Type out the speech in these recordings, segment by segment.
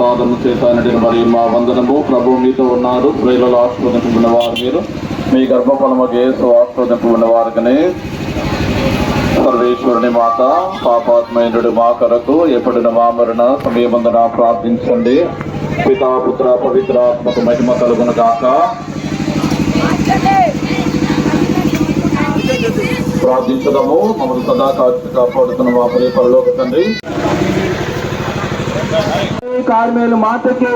ప్రసాదము చేశానని మరియు మా వందనము. ప్రభు మీతో ఉన్నారు. ప్రజలలో ఆస్వాదింపబడిన వారు మీరు. మీ గర్భఫలము గేసు ఆస్వాదింపబడిన వారికనే సర్వేశ్వరుని మాత పాపాత్మైనుడు మా కొరకు. ఎప్పటిన మా మరణ సమయమందున ప్రార్థించండి. పితాపుత్ర పవిత్రాత్మక మహిమ కలుగును కాక ప్రార్థించడము. మమ్మల్ని సదా కాచి కాపాడుతున్న మా ప్రియ పరలోక తండ్రి. కార్మేలు మాతకి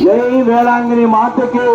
జై వేళాంగిని మాతకి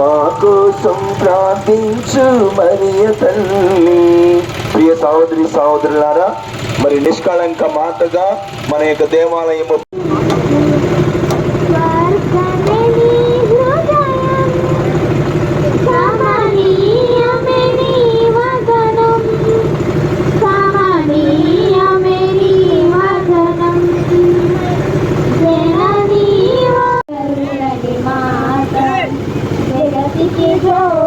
మా కోసం ప్రార్థించు మరియ తల్లి. ప్రియ సహోదరి సహోదరులారా మరి నిష్కళంక మాతగా మన యొక్క దేవాలయము Joe.